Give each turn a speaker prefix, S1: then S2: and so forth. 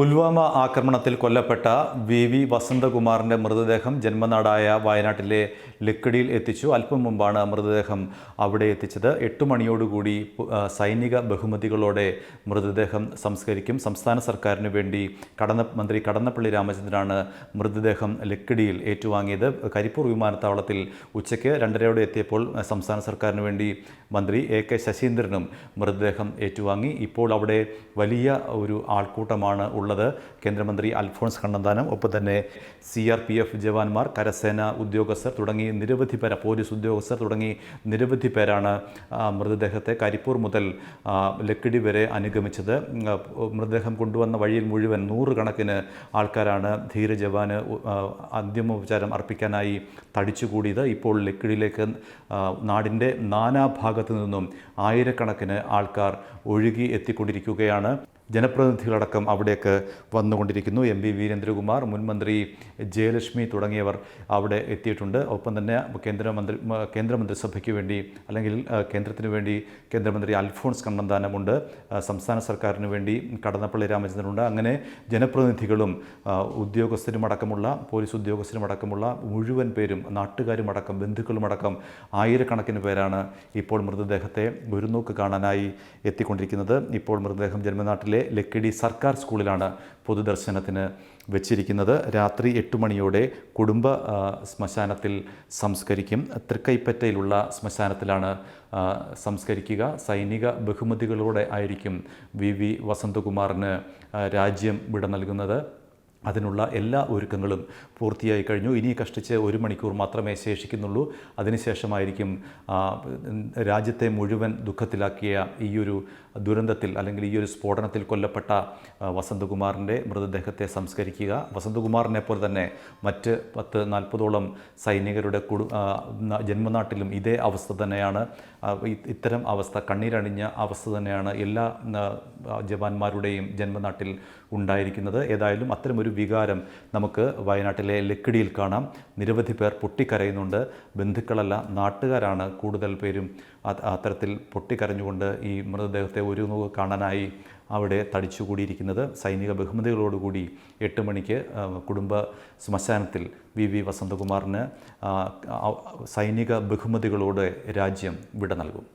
S1: പുൽവാമ ആക്രമണത്തിൽ കൊല്ലപ്പെട്ട V V വസന്തകുമാറിന്റെ മൃതദേഹം ജന്മനാടായ വയനാട്ടിലെ ലക്കിടിയിൽ എത്തിച്ചു. അല്പം മുമ്പാണ് മൃതദേഹം അവിടെ എത്തിച്ചത്. എട്ട് മണിയോടുകൂടി സൈനിക ബഹുമതികളോടെ മൃതദേഹം സംസ്കരിക്കും. സംസ്ഥാന സർക്കാരിന് വേണ്ടി കടന്ന മന്ത്രി കടന്നപ്പള്ളി രാമചന്ദ്രനാണ് മൃതദേഹം ലക്കിടിയിൽ ഏറ്റുവാങ്ങിയത്. കരിപ്പൂർ വിമാനത്താവളത്തിൽ ഉച്ചയ്ക്ക് രണ്ടരയോടെ എത്തിയപ്പോൾ സംസ്ഥാന സർക്കാരിന് വേണ്ടി മന്ത്രി എ കെ ശശീന്ദ്രനും മൃതദേഹം ഏറ്റുവാങ്ങി. ഇപ്പോൾ അവിടെ വലിയ ഒരു ആൾക്കൂട്ടമാണ് ഉള്ളത്. കേന്ദ്രമന്ത്രി അൽഫോൺസ് കണ്ണന്താനം ഒപ്പം തന്നെ സി ആർ പി എഫ് ജവാന്മാർ കരസേന ഉദ്യോഗസ്ഥർ തുടങ്ങി നിരവധി പേര പോലീസ് ഉദ്യോഗസ്ഥർ തുടങ്ങി നിരവധി പേരാണ് മൃതദേഹത്തെ കരിപ്പൂർ മുതൽ ലക്കിടി വരെ അനുഗമിച്ചത്. മൃതദേഹം കൊണ്ടുവന്ന വഴിയിൽ മുഴുവൻ നൂറുകണക്കിന് ആൾക്കാരാണ് ധീര ജവാന് അന്തിമോപചാരം അർപ്പിക്കാനായി തടിച്ചുകൂടിയത്. ഇപ്പോൾ ലക്കിടിയിലേക്ക് നാടിന്റെ നാനാഭാഗത്തു നിന്നും ആയിരക്കണക്കിന് ആൾക്കാർ ഒഴുകി എത്തിക്കൊണ്ടിരിക്കുകയാണ്. ജനപ്രതിനിധികളടക്കം അവിടേക്ക് വന്നുകൊണ്ടിരിക്കുന്നു. എം വി വീരേന്ദ്രകുമാർ മുൻ മന്ത്രി ജയലക്ഷ്മി തുടങ്ങിയവർ അവിടെ എത്തിയിട്ടുണ്ട്. ഒപ്പം തന്നെ കേന്ദ്രമന്ത്രി കേന്ദ്രമന്ത്രിസഭയ്ക്ക് വേണ്ടി അല്ലെങ്കിൽ കേന്ദ്രത്തിന് വേണ്ടി കേന്ദ്രമന്ത്രി അൽഫോൺസ് കണ്ണന്താനമുണ്ട്. സംസ്ഥാന സർക്കാരിന് വേണ്ടി കടന്നപ്പള്ളി രാമചന്ദ്രനുണ്ട്. അങ്ങനെ ജനപ്രതിനിധികളും ഉദ്യോഗസ്ഥരുമടക്കമുള്ള പോലീസ് ഉദ്യോഗസ്ഥരുമടക്കമുള്ള മുഴുവൻ പേരും നാട്ടുകാരുമടക്കം ബന്ധുക്കളുമടക്കം ആയിരക്കണക്കിന് പേരാണ് ഇപ്പോൾ മൃതദേഹത്തെ ഒരു നോക്ക് കാണാനായി എത്തിക്കൊണ്ടിരിക്കുന്നത്. ഇപ്പോൾ മൃതദേഹം ജന്മനാട്ടിലെ ലക്കിടി സർക്കാർ സ്കൂളിലാണ് പൊതുദർശനത്തിന് വെച്ചിരിക്കുന്നത്. രാത്രി എട്ട് മണിയോടെ കുടുംബ ശ്മശാനത്തിൽ സംസ്കരിക്കും. തൃക്കൈപ്പറ്റയിലുള്ള ശ്മശാനത്തിലാണ് സംസ്കരിക്കുക. സൈനിക ബഹുമതികളോടെ ആയിരിക്കും വി വി വസന്തകുമാറിന് രാജ്യം വിട നൽകുന്നത്. അതിനുള്ള എല്ലാ ഒരുക്കങ്ങളും പൂർത്തിയായി കഴിഞ്ഞു. ഇനി കഷ്ടിച്ച് ഒരു മണിക്കൂർ മാത്രമേ ശേഷിക്കുന്നുള്ളൂ. അതിനുശേഷമായിരിക്കും രാജ്യത്തെ മുഴുവൻ ദുഃഖത്തിലാക്കിയ ഈയൊരു ദുരന്തത്തിൽ അല്ലെങ്കിൽ ഈ ഒരു സ്ഫോടനത്തിൽ കൊല്ലപ്പെട്ട വസന്തകുമാറിന്റെ മൃതദേഹത്തെ സംസ്കരിക്കുക. വസന്തകുമാറിനെ പോലെ തന്നെ മറ്റ് പത്ത് നാൽപ്പതോളം സൈനികരുടെ കുടു ജന്മനാട്ടിലും ഇതേ അവസ്ഥ തന്നെയാണ്. ഇത്തരം അവസ്ഥ കണ്ണീരണിഞ്ഞ അവസ്ഥ തന്നെയാണ് എല്ലാ ജവാന്മാരുടെയും ജന്മനാട്ടിൽ ഉണ്ടായിരിക്കുന്നത്. ഏതായാലും അത്തരമൊരു വികാരം നമുക്ക് വയനാട്ടിലെ ലക്കിടിയിൽ കാണാം. നിരവധി പേർ പൊട്ടിക്കരയുന്നുണ്ട്. ബന്ധുക്കളല്ല നാട്ടുകാരാണ് കൂടുതൽ പേരും അത് അത്തരത്തിൽ പൊട്ടിക്കരഞ്ഞുകൊണ്ട് ഈ മൃതദേഹത്തെ ഒരു കാണാനായി അവിടെ തടിച്ചുകൂടിയിരിക്കുന്നത്. സൈനിക ബഹുമതികളോടുകൂടി എട്ട് മണിക്ക് കുടുംബ ശ്മശാനത്തിൽ വി വി വസന്തകുമാറിന് സൈനിക ബഹുമതികളോടെ രാജ്യം വിട നൽകും.